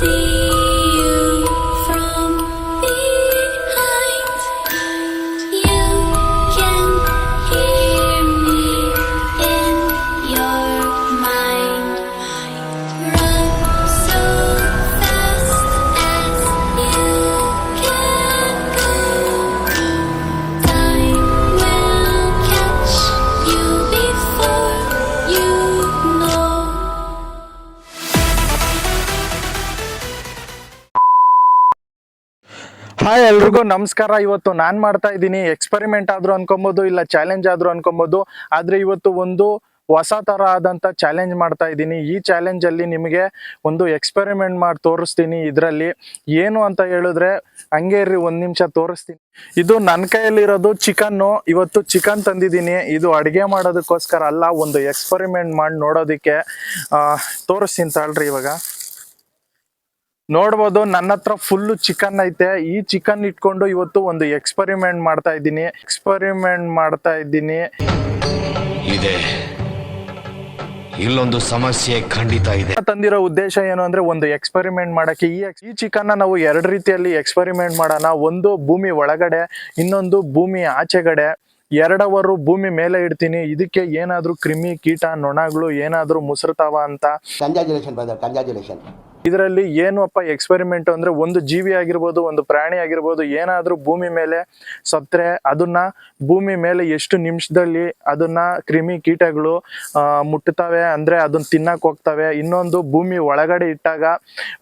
see ಎಲ್ರಿಗೂ ನಮಸ್ಕಾರ. ಇವತ್ತು ನಾನು ಮಾಡ್ತಾ ಇದ್ದೀನಿ. ಎಕ್ಸ್ಪೆರಿಮೆಂಟ್ ಆದ್ರೂ ಅನ್ಕೊಬೋದು, ಇಲ್ಲ ಚಾಲೆಂಜ್ ಆದ್ರೂ ಅನ್ಕೊಬೋದು. ಆದ್ರೆ ಇವತ್ತು ಒಂದು ಹೊಸ ತರ ಆದಂತ ಚಾಲೆಂಜ್ ಮಾಡ್ತಾ ಇದ್ದೀನಿ. ಈ ಚಾಲೆಂಜ್ ಅಲ್ಲಿ ನಿಮಗೆ ಒಂದು ಎಕ್ಸ್ಪೆರಿಮೆಂಟ್ ಮಾಡಿ ತೋರಿಸ್ತೀನಿ ಇದರಲ್ಲಿ. ಏನು ಅಂತ ಹೇಳಿದ್ರೆ, ಹಂಗೆ ಇರ್ರಿ, ಒಂದ್ ನಿಮಿಷ ತೋರಿಸ್ತೀನಿ. ಇದು ನನ್ನ ಕೈಯಲ್ಲಿರೋದು ಚಿಕನ್ನು ಇವತ್ತು ಚಿಕನ್ ತಂದಿದ್ದೀನಿ. ಇದು ಅಡುಗೆ ಮಾಡೋದಕ್ಕೋಸ್ಕರ ಅಲ್ಲ, ಒಂದು ಎಕ್ಸ್ಪೆರಿಮೆಂಟ್ ಮಾಡಿ ನೋಡೋದಕ್ಕೆ ತೋರಿಸ್ತೀನಿ ತಾಳ್ರಿ ಇವಾಗ. ನೋಡ್ಬೋದು ನನ್ನ ಹತ್ರ ಫುಲ್ ಚಿಕನ್ ಐತೆ. ಈ ಚಿಕನ್ ಇಟ್ಕೊಂಡು ಇವತ್ತು ಒಂದು ಎಕ್ಸ್ಪರಿಮೆಂಟ್ ಮಾಡ್ತಾ ಇದ್ದೀನಿ. ಎಕ್ಸ್ಪೆರಿಮೆಂಟ್ ಮಾಡ್ತಾ ಇದ್ದೀನಿ. ಇದೆ. ಇಲ್ಲೊಂದು ಸಮಸ್ಯೆ ಖಂಡಿತ ಇದೆ. ತಂದಿರೋ ಉದ್ದೇಶ ಏನು ಅಂದ್ರೆ ಒಂದು ಎಕ್ಸ್ಪರಿಮೆಂಟ್ ಮಾಡಕ್ಕೆ. ಈ ಈ ಚಿಕನ್ ನಾವು ಎರಡು ರೀತಿಯಲ್ಲಿ ಎಕ್ಸ್ಪರಿಮೆಂಟ್ ಮಾಡೋಣ. ಒಂದು ಭೂಮಿ ಒಳಗಡೆ ಇನ್ನೊಂದು ಭೂಮಿ ಆಚೆಗಡೆ. ಎರಡವರು ಭೂಮಿ ಮೇಲೆ ಇಡ್ತೀನಿ. ಇದಕ್ಕೆ ಏನಾದ್ರೂ ಕ್ರಿಮಿ ಕೀಟ ನೊಣಗಳು ಏನಾದ್ರೂ ಮುಸುರ್ತಾವ ಅಂತ. ಕಂಜಾಜುಲೇಷನ್ ಬ್ರದರ್ ಕಂಗ್ರ್ಯಾಚುಲೇಷನ್ ಇದರಲ್ಲಿ ಏನು ಅಪ್ಪ ಎಕ್ಸ್ಪೆರಿಮೆಂಟ್ ಅಂದ್ರೆ ಒಂದು ಜೀವಿ ಆಗಿರ್ಬೋದು, ಒಂದು ಪ್ರಾಣಿ ಆಗಿರ್ಬೋದು, ಏನಾದರೂ ಭೂಮಿ ಮೇಲೆ ಸತ್ರೆ, ಅದನ್ನ ಭೂಮಿ ಮೇಲೆ ಎಷ್ಟು ನಿಮಿಷದಲ್ಲಿ ಅದನ್ನ ಕ್ರಿಮಿ ಕೀಟಗಳು ಮುಟ್ಟುತ್ತವೆ ಅಂದ್ರೆ ಅದನ್ನ ತಿನ್ನಕ್ ಹೋಗ್ತವೆ. ಇನ್ನೊಂದು ಭೂಮಿ ಒಳಗಡೆ ಇಟ್ಟಾಗ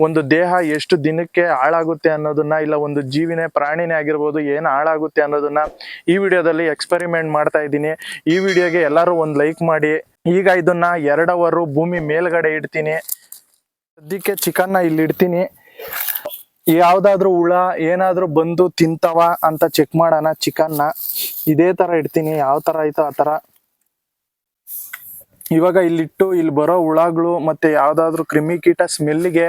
ಒಂದು ದೇಹ ಎಷ್ಟು ದಿನಕ್ಕೆ ಹಾಳಾಗುತ್ತೆ ಅನ್ನೋದನ್ನ ಇಲ್ಲ ಒಂದು ಜೀವಿನೇ ಪ್ರಾಣಿನೇ ಆಗಿರ್ಬೋದು ಏನು ಹಾಳಾಗುತ್ತೆ ಅನ್ನೋದನ್ನ ಈ ವಿಡಿಯೋದಲ್ಲಿ ಎಕ್ಸ್ಪೆರಿಮೆಂಟ್ ಮಾಡ್ತಾ ಇದ್ದೀನಿ. ಈ ವಿಡಿಯೋಗೆ ಎಲ್ಲರೂ ಒಂದು ಲೈಕ್ ಮಾಡಿ. ಈಗ ಇದನ್ನ ಎರಡವರು ಭೂಮಿ ಮೇಲ್ಗಡೆ ಇಡ್ತೀನಿ. ಸದ್ಯಕ್ಕೆ ಚಿಕನ್ನ ಇಲ್ಲಿ ಇಡ್ತೀನಿ. ಯಾವ್ದಾದ್ರು ಹುಳ, ಏನಾದ್ರು ಬಂದು ತಿಂತವ ಅಂತ ಚೆಕ್ ಮಾಡೋಣ ಚಿಕನ್ನ. ಇದೇ ತರ ಇಡ್ತೀನಿ, ಯಾವ ತರ ಆಯ್ತೋ ಆ ತರ. ಇವಾಗ ಇಲ್ಲಿಟ್ಟು ಇಲ್ಲಿ ಬರೋ ಹುಳಗಳು ಮತ್ತೆ ಯಾವ್ದಾದ್ರು ಕ್ರಿಮಿಕೀಟ ಸ್ಮೆಲ್ಗೆ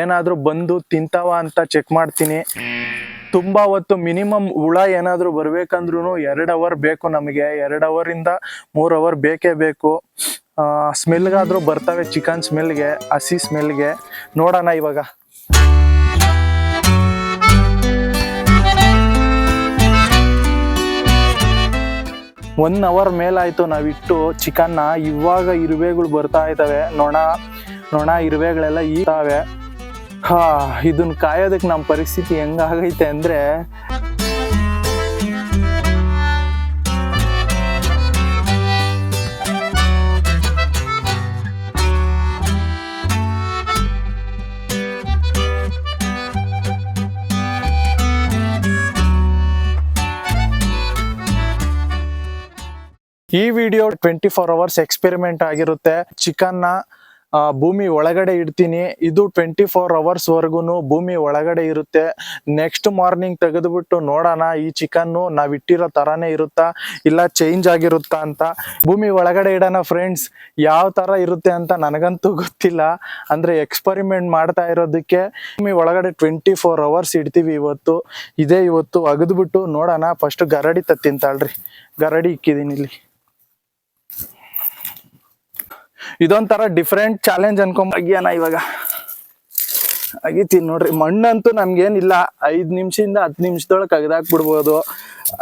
ಏನಾದ್ರು ಬಂದು ತಿಂತಾವ ಅಂತ ಚೆಕ್ ಮಾಡ್ತೀನಿ. ತುಂಬಾ ಹೊತ್ತು ಮಿನಿಮಮ್ ಹುಳ ಏನಾದ್ರು ಬರ್ಬೇಕಂದ್ರೂ ಎರಡ್ ಅವರ್ ಬೇಕು ನಮಗೆ. ಎರಡ್ ಅವರ್ ಇಂದ ಮೂರ್ ಅವರ್ ಬೇಕೇ ಬೇಕು. ಸ್ಮೆಲ್ಗಾದ್ರೂ ಬರ್ತವೆ ಚಿಕನ್ ಸ್ಮೆಲ್ಗೆ, ಹಸಿ ಸ್ಮೆಲ್ಗೆ. ನೋಡೋಣ ಇವಾಗ. ಒನ್ ಅವರ್ ಮೇಲಾಯ್ತು ನಾವಿಟ್ಟು ಚಿಕನ್ನ. ಇವಾಗ ಇರುವೆಗಳು ಬರ್ತಾ ಇದ್ದಾವೆ. ನೊಣ ನೊಣ ಇರುವೆಗಳೆಲ್ಲ ಈತಾವೆ ಹಾ ಇದನ್ನ ಕಾಯೋದಕ್ಕೆ ನಮ್ಮ ಪರಿಸ್ಥಿತಿ ಹೆಂಗಾಗೈತೆ ಅಂದ್ರೆ ಈ video twenty four hours experiment ಆಗಿರುತ್ತೆ. ಚಿಕನ್ನ ಭೂಮಿ ಒಳಗಡೆ ಇಡ್ತೀನಿ. ಇದು ಟ್ವೆಂಟಿ ಫೋರ್ ಅವರ್ಸ್ ವರ್ಗುನು ಭೂಮಿ ಒಳಗಡೆ ಇರುತ್ತೆ. ನೆಕ್ಸ್ಟ್ ಮಾರ್ನಿಂಗ್ ತೆಗೆದುಬಿಟ್ಟು ನೋಡೋಣ, ಈ ಚಿಕನ್ನು ನಾವ್ ಇಟ್ಟಿರೋ ತರಾನೇ ಇರುತ್ತಾ, ಇಲ್ಲ ಚೇಂಜ್ ಆಗಿರುತ್ತಾ ಅಂತ. ಭೂಮಿ ಒಳಗಡೆ ಇಡೋಣ ಫ್ರೆಂಡ್ಸ್ ಯಾವ ತರ ಇರುತ್ತೆ ಅಂತ ನನಗಂತೂ ಗೊತ್ತಿಲ್ಲ. ಅಂದ್ರೆ ಎಕ್ಸ್ಪರಿಮೆಂಟ್ ಮಾಡ್ತಾ ಇರೋದಕ್ಕೆ ಭೂಮಿ ಒಳಗಡೆ ಟ್ವೆಂಟಿ ಫೋರ್ ಅವರ್ಸ್ ಇಡ್ತೀವಿ ಇವತ್ತು. ಇದೇ ಇವತ್ತು ಅಗದ್ಬಿಟ್ಟು ನೋಡೋಣ ಫಸ್ಟ್ ಗರಡಿ ತತ್ತಿಂತಾಳ್ರಿ ತಾಳ್ರಿ. ಗರಡಿ ಇಕ್ಕಿದೀನಿ ಇಲ್ಲಿ. ಇದೊಂಥರ ಡಿಫ್ರೆಂಟ್ ಚಾಲೆಂಜ್ ಅನ್ಕೊಂಡ್ ಅಗ್ಯಾನ ಇವಾಗ. ಅಗಿತೀನಿ ನೋಡ್ರಿ, ಮಣ್ಣಂತೂ ನಮ್ಗೇನಿಲ್ಲ. ಐದು ನಿಮಿಷದಿಂದ ಹತ್ತು ನಿಮಿಷದೊಳಗೆ ಅಗದಾಕ್ ಬಿಡ್ಬೋದು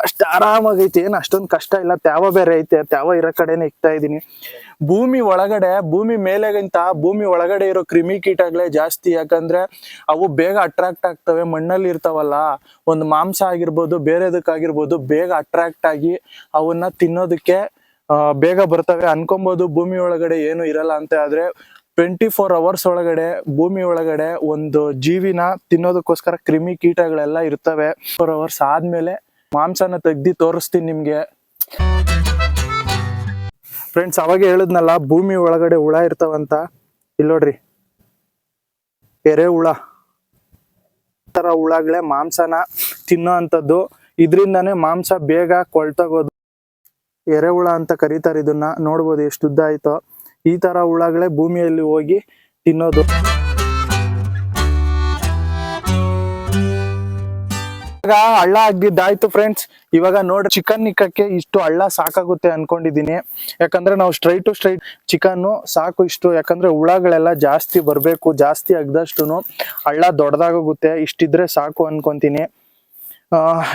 ಅಷ್ಟು ಆರಾಮಾಗೈತಿ, ಏನು ಅಷ್ಟೊಂದು ಕಷ್ಟ ಇಲ್ಲ. ತ್ಯಾವ ಬೇರೆ ಐತೆ, ತ್ಯಾವ ಇರೋ ಕಡೆನೇ ಇಕ್ತಾ ಇದ್ದೀನಿ ಭೂಮಿ ಒಳಗಡೆ, ಭೂಮಿ ಮೇಲೆಗಿಂತ ಭೂಮಿ ಒಳಗಡೆ ಇರೋ ಕ್ರಿಮಿ ಕೀಟಗಳೇ ಜಾಸ್ತಿ. ಯಾಕಂದ್ರೆ ಅವು ಬೇಗ ಅಟ್ರಾಕ್ಟ್ ಆಗ್ತವೆ, ಮಣ್ಣಲ್ಲಿ ಇರ್ತಾವಲ್ಲ. ಒಂದು ಮಾಂಸ ಆಗಿರ್ಬೋದು, ಬೇರೆದಕ್ಕಾಗಿರ್ಬೋದು, ಬೇಗ ಅಟ್ರಾಕ್ಟ್ ಆಗಿ ಅವನ್ನ ತಿನ್ನೋದಕ್ಕೆ ಬೇಗ ಬರ್ತವೆ. ಅನ್ಕೊಂಬೋದು ಭೂಮಿ ಒಳಗಡೆ ಏನು ಇರಲ್ಲ ಅಂತ ಆದ್ರೆ ಟ್ವೆಂಟಿ ಫೋರ್ ಅವರ್ಸ್ ಒಳಗಡೆ ಭೂಮಿ ಒಳಗಡೆ ಒಂದು ಜೀವಿನ ತಿನ್ನೋದಕ್ಕೋಸ್ಕರ ಕ್ರಿಮಿ ಕೀಟಗಳೆಲ್ಲ ಇರ್ತವೆ. ಫೋರ್ ಅವರ್ಸ್ ಆದ್ಮೇಲೆ ಮಾಂಸನ ತೆಗ್ದಿ ತೋರಿಸ್ತೀನಿ ನಿಮ್ಗೆ. ಫ್ರೆಂಡ್ಸ್ ಅವಾಗ ಹೇಳಿದ್ನಲ್ಲ, ಭೂಮಿ ಒಳಗಡೆ ಹುಳ ಇರ್ತಾವಂತ. ಇಲ್ ನೋಡ್ರಿ. ಎರೆ ಹುಳ. ತರ ಹುಳಗಳೇ ಮಾಂಸನ ತಿನ್ನೋ ಅಂಥದ್ದು. ಇದರಿಂದಾನೇ ಮಾಂಸ ಬೇಗ ಕೊಳ್ತೋಗೋದು ಎರೆಹುಳ ಅಂತ ಕರೀತಾರೆ ಇದನ್ನ. ನೋಡ್ಬೋದು ಎಷ್ಟು ಉದ್ದ ಆಯ್ತೋ. ಈ ತರ ಹುಳಗಳೇ ಭೂಮಿಯಲ್ಲಿ ಹೋಗಿ ತಿನ್ನೋದು. ಇವಾಗ ಹಳ್ಳ ಆಗಿದ್ದಾಯ್ತು ಫ್ರೆಂಡ್ಸ್ ಇವಾಗ ನೋಡಿ ಚಿಕನ್ ನಿಕ್ಕಕ್ಕೆ ಇಷ್ಟು ಹಳ್ಳ ಸಾಕಾಗುತ್ತೆ ಅನ್ಕೊಂಡಿದೀನಿ. ಯಾಕಂದ್ರೆ ನಾವು ಸ್ಟ್ರೈಟ್ ಟು ಸ್ಟ್ರೈಟ್ ಚಿಕನ್ ಸಾಕು ಇಷ್ಟು. ಯಾಕಂದ್ರೆ ಹುಳಗಳೆಲ್ಲ ಜಾಸ್ತಿ ಬರಬೇಕು, ಜಾಸ್ತಿ ಆಗದಷ್ಟು ಹಳ್ಳ ದೊಡ್ಡದಾಗೋಗುತ್ತೆ ಇಷ್ಟಿದ್ರೆ ಸಾಕು ಅನ್ಕೊಂತೀನಿ.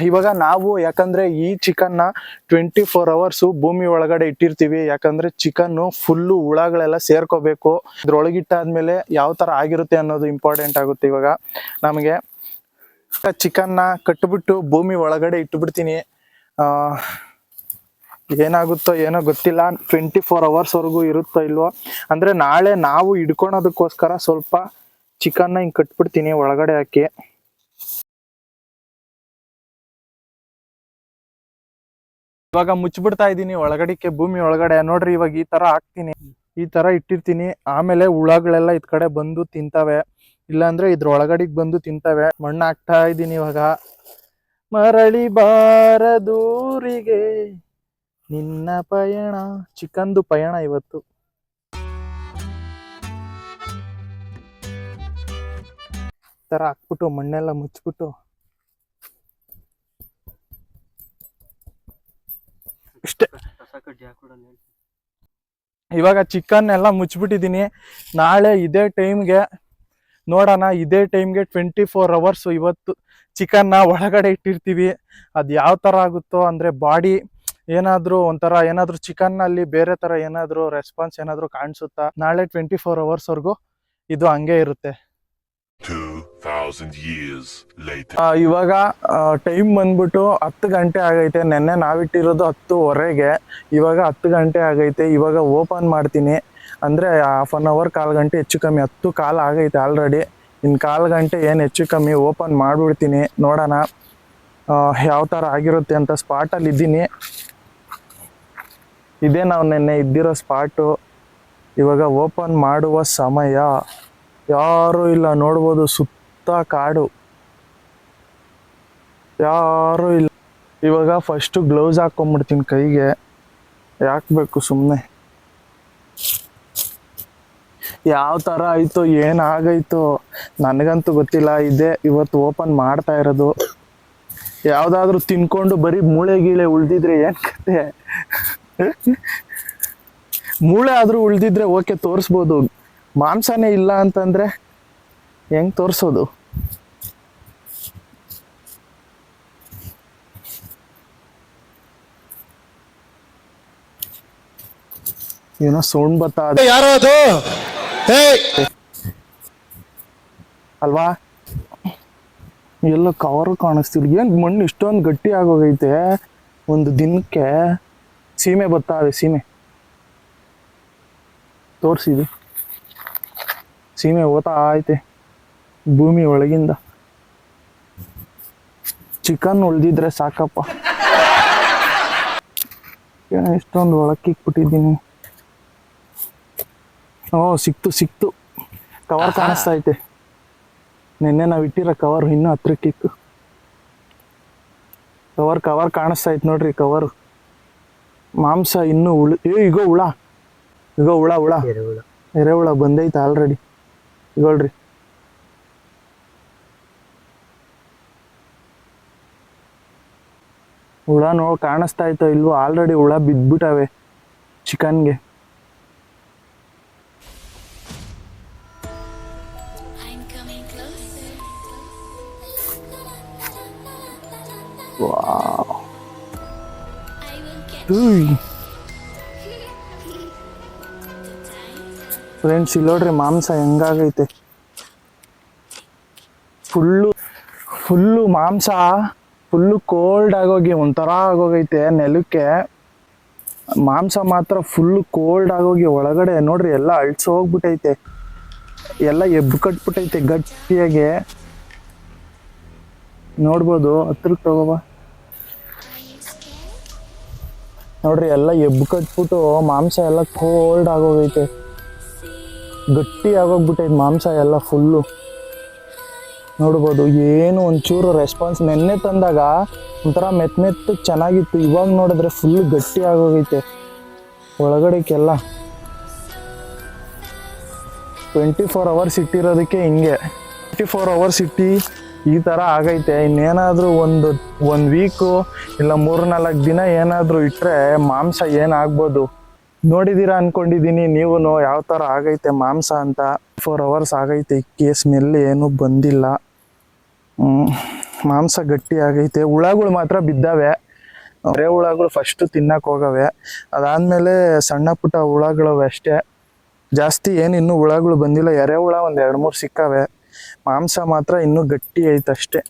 ಇವಾಗ ನಾವು ಯಾಕಂದ್ರೆ ಈ ಚಿಕನ್ನ ಟ್ವೆಂಟಿ ಫೋರ್ ಅವರ್ಸು ಭೂಮಿ ಒಳಗಡೆ ಇಟ್ಟಿರ್ತೀವಿ. ಯಾಕಂದ್ರೆ ಚಿಕನ್ನು ಫುಲ್ಲು ಹುಳಗಳೆಲ್ಲ ಸೇರ್ಕೋಬೇಕು. ಇದ್ರೊಳಗಿಟ್ಟಾದ್ಮೇಲೆ ಯಾವ ತರ ಆಗಿರುತ್ತೆ ಅನ್ನೋದು ಇಂಪಾರ್ಟೆಂಟ್ ಆಗುತ್ತೆ ಇವಾಗ. ನಮಗೆ ಚಿಕನ್ನ ಕಟ್ಬಿಟ್ಟು ಭೂಮಿ ಒಳಗಡೆ ಇಟ್ಬಿಡ್ತೀನಿ. ಏನಾಗುತ್ತೋ ಏನೋ ಗೊತ್ತಿಲ್ಲ. ಟ್ವೆಂಟಿ ಫೋರ್ ಅವರ್ಸ್ವರೆಗೂ ಇರುತ್ತೋ ಇಲ್ವೋ. ಅಂದ್ರೆ ನಾಳೆ ನಾವು ಹಿಡ್ಕೊಳೋದಕ್ಕೋಸ್ಕರ ಸ್ವಲ್ಪ ಚಿಕನ್ನ ಹಿಂಗೆ ಕಟ್ಬಿಡ್ತೀನಿ ಒಳಗಡೆ ಹಾಕಿ. ಇವಾಗ ಮುಚ್ಚಿಬಿಡ್ತಾ ಇದ್ದೀನಿ ಒಳಗಡಿಕೆ ಭೂಮಿ ಒಳಗಡೆ. ನೋಡ್ರಿ, ಇವಾಗ ಈ ತರ ಹಾಕ್ತೀನಿ. ಈ ತರ ಇಟ್ಟಿರ್ತೀನಿ. ಆಮೇಲೆ ಹುಳಗಳೆಲ್ಲ ಇದ್ ಕಡೆ ಬಂದು ತಿಂತವೆ. ಇಲ್ಲಾಂದ್ರೆ ಇದ್ರ ಒಳಗಡೆ ಬಂದು ತಿಂತವೆ. ಮಣ್ಣು ಹಾಕ್ತಾ ಇದ್ದೀನಿ ಇವಾಗ. ಮರಳಿ ಬಾರದೂರಿಗೆ ನಿನ್ನ ಪಯಣ ಚಿಕನ್ದು ಪಯಣ ಇವತ್ತು. ತರ ಹಾಕ್ಬಿಟ್ಟು ಮಣ್ಣೆಲ್ಲ ಮುಚ್ಚಿಬಿಟ್ಟು ಇಷ್ಟೇ. ಇವಾಗ ಚಿಕನ್ ಎಲ್ಲ ಮುಚ್ಚಿಬಿಟ್ಟಿದ್ದೀನಿ ನಾಳೆ ಇದೇ ಟೈಮ್ಗೆ ನೋಡೋಣ ಇದೇ ಟೈಮ್ಗೆ ಟ್ವೆಂಟಿ ಫೋರ್ ಅವರ್ಸ್ ಇವತ್ತು ಚಿಕನ್ನ ಒಳಗಡೆ ಇಟ್ಟಿರ್ತೀವಿ. ಅದು ಯಾವ ಥರ ಆಗುತ್ತೋ ಅಂದರೆ ಬಾಡಿ ಏನಾದರೂ ಒಂಥರ ಏನಾದರೂ ಚಿಕನ್ನಲ್ಲಿ ಬೇರೆ ಥರ ಏನಾದರೂ ರೆಸ್ಪಾನ್ಸ್ ಏನಾದರೂ ಕಾಣಿಸುತ್ತಾ? ನಾಳೆ ಟ್ವೆಂಟಿ ಫೋರ್ ಅವರ್ಸ್ವರೆಗೂ ಇದು ಹಂಗೆ ಇರುತ್ತೆ. 2,000 years later. ಆ, ಇವಾಗ ಟೈಮ್ ಬಂದ್ಬಿಟ್ಟು ಹತ್ತು ಗಂಟೆ ಆಗೈತೆ. ನೆನ್ನೆ ನಾವಿಟ್ಟಿರೋದು ಹತ್ತುವರೆಗೆ. ಇವಾಗ ಹತ್ತು ಗಂಟೆ ಆಗೈತೆ. ಇವಾಗ ಓಪನ್ ಮಾಡ್ತೀನಿ. ಅಂದರೆ ಹಾಫ್ ಅನ್ ಅವರ್ ಕಾಲು ಗಂಟೆ ಹೆಚ್ಚು ಕಮ್ಮಿ. ಹತ್ತು ಕಾಲು ಆಗೈತೆ ಆಲ್ರೆಡಿ ಇನ್ನು ಕಾಲು ಗಂಟೆ ಏನು ಹೆಚ್ಚು ಕಮ್ಮಿ ಓಪನ್ ಮಾಡಿಬಿಡ್ತೀನಿ. ನೋಡೋಣ ಯಾವ ಥರ ಆಗಿರುತ್ತೆ ಅಂತ ಸ್ಪಾಟಲ್ಲಿ ಇದ್ದೀನಿ. ಇದೇ ನಾವು ನೆನ್ನೆ ಇದ್ದಿರೋ ಸ್ಪಾಟು ಇವಾಗ ಓಪನ್ ಮಾಡುವ ಸಮಯ. ಯಾರೂ ಇಲ್ಲ ನೋಡ್ಬೋದು ಸುತ್ತ ಕಾಡು. ಯಾರು ಇಲ್ಲ. ಇವಾಗ ಫಸ್ಟು ಗ್ಲೌಸ್ ಹಾಕೊಂಡ್ಬಿಡ್ತೀನಿ ಕೈಗೆ. ಯಾಕಬೇಕು ಸುಮ್ಮನೆ ಯಾವ ಥರ ಆಯಿತು ಏನಾಗೈತೋ ನನಗಂತೂ ಗೊತ್ತಿಲ್ಲ. ಇದೆ ಇವತ್ತು ಓಪನ್ ಮಾಡ್ತಾ ಇರೋದು. ಯಾವುದಾದ್ರೂ ತಿನ್ಕೊಂಡು ಬರೀ ಮೂಳೆ ಗೀಳೆ ಉಳ್ದಿದ್ರೆ ಏನು ಕತೆ? ಮೂಳೆ ಆದರೂ ಉಳ್ದಿದ್ರೆ ಓಕೆ, ತೋರಿಸ್ಬೋದು. ಮಾಂಸನೇ ಇಲ್ಲ ಅಂತಂದರೆ ಹೆಂಗೆ ತೋರಿಸೋದು? ಏನೋ ಸೌಂಡ್ ಬರ್ತಾ ಇದೆ. ಯಾರೋ ಅದು? ಹೇ ಅಲ್ವಾ? ಎಲ್ಲ ಕವರ್ ಕಾಣಿಸ್ತಿಲ್ಲ ಏನ್ ಮಣ್ಣು ಇಷ್ಟೊಂದು ಗಟ್ಟಿ ಆಗೋಗೈತೆ? ಒಂದು ದಿನಕ್ಕೆ ಸೀಮೆ ಬತ್ತಾವೆ ಸೀಮೆ. ತೋರಿಸಿದು. ಸೀಮೆ ಓತಾ ಐತೆ. ಭೂಮಿ ಒಳಗಿಂದ ಚಿಕನ್ ಉಳ್ದಿದ್ರೆ ಸಾಕಪ್ಪ. ಎಷ್ಟೊಂದು ಇಷ್ಟೊಂದು ಒಳಕ್ಕಿಕ್ಬಿಟ್ಟಿದ್ದೀನಿ ಓ ಸಿಕ್ತು ಸಿಕ್ತು. ಕವರ್ ಕಾಣಿಸ್ತಾ ಐತೆ ನಿನ್ನೆ ನಾವು ಇಟ್ಟಿರೋ ಕವರ್ ಇನ್ನೂ ಹತ್ರಕ್ಕಿತ್ತು ಕವರ್ ಕವರ್ ಕಾಣಿಸ್ತಾ ಐತೆ ನೋಡ್ರಿ ಕವರ್. ಮಾಂಸ ಇನ್ನೂ ಉಳು ಏ ಈಗ ಹುಳ. ಈಗ ಹುಳ ಹುಳ. ಎರೆಹುಳ. ಬಂದೈತೆ ಆಲ್ರೆಡಿ ಇಗೊಳ್ರಿ ಹುಳ ನೋಡ್ ಕಾಣಿಸ್ತಾ ಇತ್ತೋ ಇಲ್ವೋ ಆಲ್ರೆಡಿ ಹುಳ ಬಿದ್ಬಿಟ್ಟವೆ ಚಿಕನ್ಗೆ. ಫ್ರೆಂಡ್ಸ್ ಇಲ್ಲೋಡ್ರಿ ಮಾಂಸ ಹೆಂಗಾಗೈತೆ. ಫುಲ್ಲು ಫುಲ್ಲು ಮಾಂಸ. ಫುಲ್ಲು ಕೋಲ್ಡ್ ಆಗೋಗಿ, ಒಂಥರ ಆಗೋಗೈತೆ ನೆಲಕ್ಕೆ. ಮಾಂಸ ಮಾತ್ರ ಫುಲ್ಲು ಕೋಲ್ಡ್ ಆಗೋಗಿ ಒಳಗಡೆ ನೋಡ್ರಿ ಎಲ್ಲ ಅಳ್ಸಿ ಹೋಗ್ಬಿಟ್ಟೈತೆ ಎಲ್ಲ ಎಬ್ಬು ಕಟ್ಬಿಟ್ಟೈತೆ ಗಟ್ಟಿಯಾಗಿ. ನೋಡ್ಬೋದು ಹತ್ರಕ್ಕೆ ತಗೋಬ. ನೋಡ್ರಿ ಎಲ್ಲ ಎಬ್ಬು ಕಟ್ಬಿಟ್ಟು ಮಾಂಸ ಎಲ್ಲ ಕೋಲ್ಡ್ ಆಗೋಗೈತೆ. ಗಟ್ಟಿ ಆಗೋಗ್ಬಿಟ್ಟೈತೆ ಮಾಂಸ ಎಲ್ಲ ಫುಲ್ಲು ನೋಡ್ಬೋದು, ಏನು ಒಂಚೂರು ರೆಸ್ಪಾನ್ಸ್ ನೆನ್ನೆ ತಂದಾಗ ಒಂಥರ ಮೆತ್ ಮೆತ್ತ ಚೆನ್ನಾಗಿತ್ತು. ಇವಾಗ ನೋಡಿದ್ರೆ ಫುಲ್ ಗಟ್ಟಿ ಆಗೋಗೈತೆ. ಒಳಗಡೆಕ್ಕೆಲ್ಲ ಟ್ವೆಂಟಿ ಫೋರ್ ಅವರ್ಸ್ ಇಟ್ಟಿರೋದಕ್ಕೆ ಹಿಂಗೆ. ಟ್ವೆಂಟಿ ಫೋರ್ ಅವರ್ಸ್ ಇಟ್ಟು ಈ ಥರ ಆಗೈತೆ. ಇನ್ನೇನಾದರೂ ಒಂದು ಒಂದು ವೀಕು ಇಲ್ಲ ಮೂರು ನಾಲ್ಕು ದಿನ ಏನಾದರೂ ಇಟ್ಟರೆ ಮಾಂಸ ಏನಾಗ್ಬೋದು? ನೋಡಿದ್ದೀರಾ ಅಂದ್ಕೊಂಡಿದ್ದೀನಿ ನೀವು ಯಾವ ಥರ ಆಗೈತೆ ಮಾಂಸ ಅಂತ. ಫೋರ್ ಅವರ್ಸ್ ಆಗೈತೆ ಇಕ್ಕಿ ಸ್ಮೆಲ್ ಏನೂ ಬಂದಿಲ್ಲ. ಮಾಂಸ ಗಟ್ಟಿ ಆಗೈತೆ. ಹುಳಗಳು ಮಾತ್ರ ಬಿದ್ದಾವೆ. ಬರೇ ಹುಳಗಳು ಫಸ್ಟ್ ತಿನ್ನಕ್ಕೆ ಹೋಗವೆ. ಅದಾದಮೇಲೆ ಸಣ್ಣ ಪುಟ್ಟ ಹುಳಗಳವೆ ಅಷ್ಟೇ. ಜಾಸ್ತಿ ಏನು ಇನ್ನೂ ಹುಳಗಳು ಬಂದಿಲ್ಲ. ಎರೆಹುಳ ಒಂದು ಎರಡು ಮೂರು ಸಿಕ್ಕವೆ. ಮಾಂಸ ಮಾತ್ರ ಇನ್ನೂ ಗಟ್ಟಿ ಐತೆ ಅಷ್ಟೇ.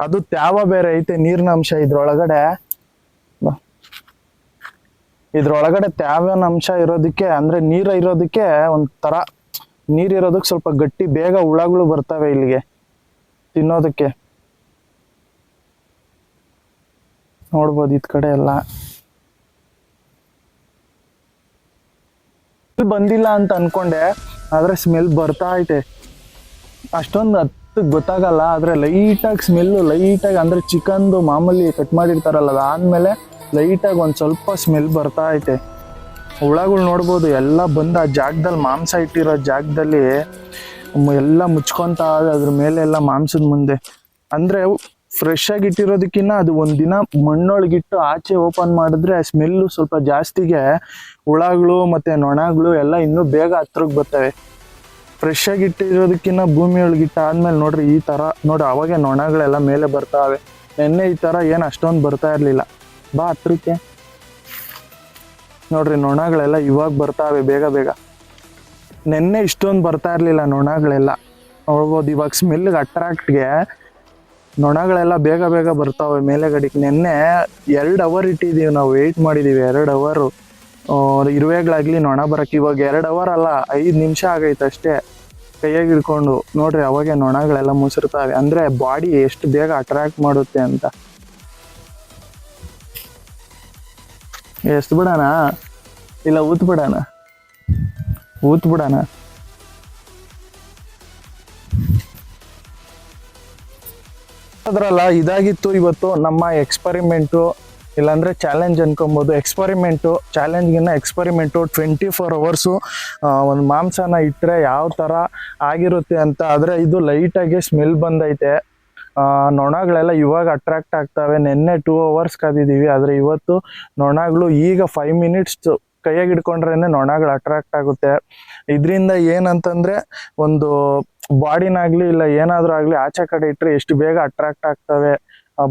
ಅದು ತ್ಯಾವ ಬೇರೆ ಐತೆ. ನೀರಿನ ಅಂಶ ಇದ್ರೊಳಗಡೆ. ಇದ್ರೊಳಗಡೆ ತ್ಯಾವನ ಅಂಶ ಇರೋದಕ್ಕೆ, ಅಂದ್ರೆ ನೀರ ಇರೋದಕ್ಕೆ ಒಂಥರ ನೀರಿರೋದಕ್ಕೆ ಸ್ವಲ್ಪ ಗಟ್ಟಿ, ಬೇಗ ಹುಳಗಳು ಬರ್ತವೆ ಇಲ್ಲಿಗೆ. ತಿನ್ನೋದಕ್ಕೆ. ನೋಡ್ಬೋದು ಇದ್ ಕಡೆ ಎಲ್ಲ. ಸ್ಮೆಲ್ ಬಂದಿಲ್ಲ ಅಂತ ಅನ್ಕೊಂಡೆ, ಆದ್ರೆ ಸ್ಮೆಲ್ ಬರ್ತಾ ಐತೆ ಅಷ್ಟೊಂದು ಹತ್ತು ಗೊತ್ತಾಗಲ್ಲ, ಆದ್ರೆ ಲೈಟಾಗಿ ಸ್ಮೆಲ್ಲು ಲೈಟಾಗಿ ಅಂದ್ರೆ ಚಿಕನ್ದು ಮಾಮೂಲಿ ಕಟ್ ಮಾಡಿರ್ತಾರಲ್ಲ, ಅದಾದ್ಮೇಲೆ ಲೈಟಾಗಿ ಒಂದ್ ಸ್ವಲ್ಪ ಸ್ಮೆಲ್ ಬರ್ತಾ ಐತೆ ಹುಳಗಳು ನೋಡ್ಬೋದು, ಎಲ್ಲ ಬಂದ ಜಾಗದಲ್ಲಿ ಮಾಂಸ ಇಟ್ಟಿರೋ ಜಾಗದಲ್ಲಿ ಎಲ್ಲ ಮುಚ್ಕೊಂತ ಅದ್ರ ಮೇಲೆ ಎಲ್ಲ ಮಾಂಸದ ಮುಂದೆ. ಅಂದ್ರೆ ಫ್ರೆಶ್ ಆಗಿ ಇಟ್ಟಿರೋದಕ್ಕಿಂತ ಅದು ಒಂದಿನ ಮಣ್ಣೊಳಗಿಟ್ಟು ಆಚೆ ಓಪನ್ ಮಾಡಿದ್ರೆ ಸ್ಮೆಲ್ಲು ಸ್ವಲ್ಪ ಜಾಸ್ತಿಗೆ ಹುಳಗಳು ಮತ್ತೆ ನೊಣಗಳು ಎಲ್ಲ ಇನ್ನೂ ಬೇಗ ಹತ್ರಕ್ಕೆ ಬರ್ತವೆ. ಫ್ರೆಶ್ ಆಗಿ ಇಟ್ಟಿರೋದಕ್ಕಿಂತ ಒಳಗಿಟ್ಟ ಆದ್ಮೇಲೆ ನೋಡ್ರಿ ಈ ತರ, ನೋಡ್ರಿ ಅವಾಗೆ ನೊಣಗಳೆಲ್ಲ ಮೇಲೆ ಬರ್ತಾವೆ. ನೆನ್ನೆ ಈ ತರ ಏನು ಅಷ್ಟೊಂದು ಬರ್ತಾ ಇರ್ಲಿಲ್ಲ. ಬಾ ಹತ್ರಕ್ಕೆ. ನೋಡ್ರಿ ನೊಣಗಳೆಲ್ಲ ಇವಾಗ ಬರ್ತಾವೆ ಬೇಗ ಬೇಗ. ನೆನ್ನೆ ಇಷ್ಟೊಂದು ಬರ್ತಾ ಇರ್ಲಿಲ್ಲ ನೊಣಗಳೆಲ್ಲ. ನೋಡ್ಬೋದು ಇವಾಗ ಸ್ಮೆಲ್ಗೆ ಅಟ್ರಾಕ್ಟ್ಗೆ ನೊಣಗಳೆಲ್ಲ ಬೇಗ ಬೇಗ ಬರ್ತಾವೆ ಮೇಲೆ ಗಡಿಗೆ ನೆನ್ನೆ ಎರಡು ಅವರ್ ಇಟ್ಟಿದ್ದೀವಿ ನಾವು ವೆಯ್ಟ್ ಮಾಡಿದ್ದೀವಿ ಎರಡು ಅವರು ಇರುವೆಗಳಾಗಲಿ ನೊಣ ಬರಕ್ಕೆ ಇವಾಗ ಎರಡು ಅವರ್ ಅಲ್ಲ, ಐದು ನಿಮಿಷ ಆಗೈತೆ ಅಷ್ಟೇ. ಕೈಯಾಗಿ ಹಿಡ್ಕೊಂಡು. ನೋಡ್ರಿ ಅವಾಗೆ ನೊಣಗಳೆಲ್ಲ ಮುಸಿರ್ತಾವೆ. ಅಂದ್ರೆ ಬಾಡಿ ಎಷ್ಟು ಬೇಗ ಅಟ್ರಾಕ್ಟ್ ಮಾಡುತ್ತೆ ಅಂತ. ಎಷ್ಟು ಬಿಡೋಣ? ಇಲ್ಲ ಊತ್ ಊತ್ ಬಿಡೋಣ. ಅದ್ರಲ್ಲ ಇದಾಗಿತ್ತು ಇವತ್ತು ನಮ್ಮ ಎಕ್ಸ್ಪರಿಮೆಂಟು ಇಲ್ಲಾಂದ್ರೆ ಚಾಲೆಂಜ್ ಅನ್ಕೊಬೋದು. ಎಕ್ಸ್ಪರಿಮೆಂಟು ಚಾಲೆಂಜ್ಗಿನ್ನ ಎಕ್ಸ್ಪರಿಮೆಂಟು ಟ್ವೆಂಟಿ ಫೋರ್ ಅವರ್ಸು ಒಂದು ಮಾಂಸನ ಇಟ್ಟರೆ ಯಾವ ಥರ ಆಗಿರುತ್ತೆ ಅಂತ. ಆದರೆ ಇದು ಲೈಟಾಗಿ ಸ್ಮೆಲ್ ಬಂದೈತೆ. ನೊಣಗಳೆಲ್ಲ ಇವಾಗ ಅಟ್ರಾಕ್ಟ್ ಆಗ್ತವೆ. ನಿನ್ನೆ ಟೂ ಅವರ್ಸ್ ಕಾದಿದ್ದೀವಿ. ಆದರೆ ಇವತ್ತು ನೊಣಗಳು ಈಗ ಫೈವ್ ಮಿನಿಟ್ಸ್ ಕೈಯಾಗಿ ಹಿಡ್ಕೊಂಡ್ರೇನೆ ನೊಣಗಳು ಅಟ್ರಾಕ್ಟ್ ಆಗುತ್ತೆ. ಇದರಿಂದ ಏನಂತಂದ್ರೆ ಒಂದು ಬಾಡಿನಾಗ್ಲಿ ಇಲ್ಲ ಏನಾದ್ರೂ ಆಗ್ಲಿ ಆಚೆ ಕಡೆ ಇಟ್ಟರೆ ಎಷ್ಟು ಬೇಗ ಅಟ್ರಾಕ್ಟ್ ಆಗ್ತವೆ.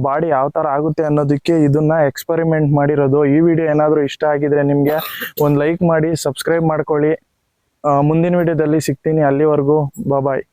ಬಾಡಿ ಯಾವ ತರ ಆಗುತ್ತೆ ಅನ್ನೋದಕ್ಕೆ ಇದನ್ನ ಎಕ್ಸ್ಪರಿಮೆಂಟ್ ಮಾಡಿರೋದು. ಈ ವಿಡಿಯೋ ಏನಾದರೂ ಇಷ್ಟ ಆಗಿದ್ರೆ ನಿಮಗೆ ಒಂದು ಲೈಕ್ ಮಾಡಿ ಸಬ್ಸ್ಕ್ರೈಬ್ ಮಾಡ್ಕೊಳ್ಳಿ. ಮುಂದಿನ ವಿಡಿಯೋದಲ್ಲಿ ಸಿಗ್ತೀನಿ ಅಲ್ಲಿವರೆಗೂ. ಬಾಯ್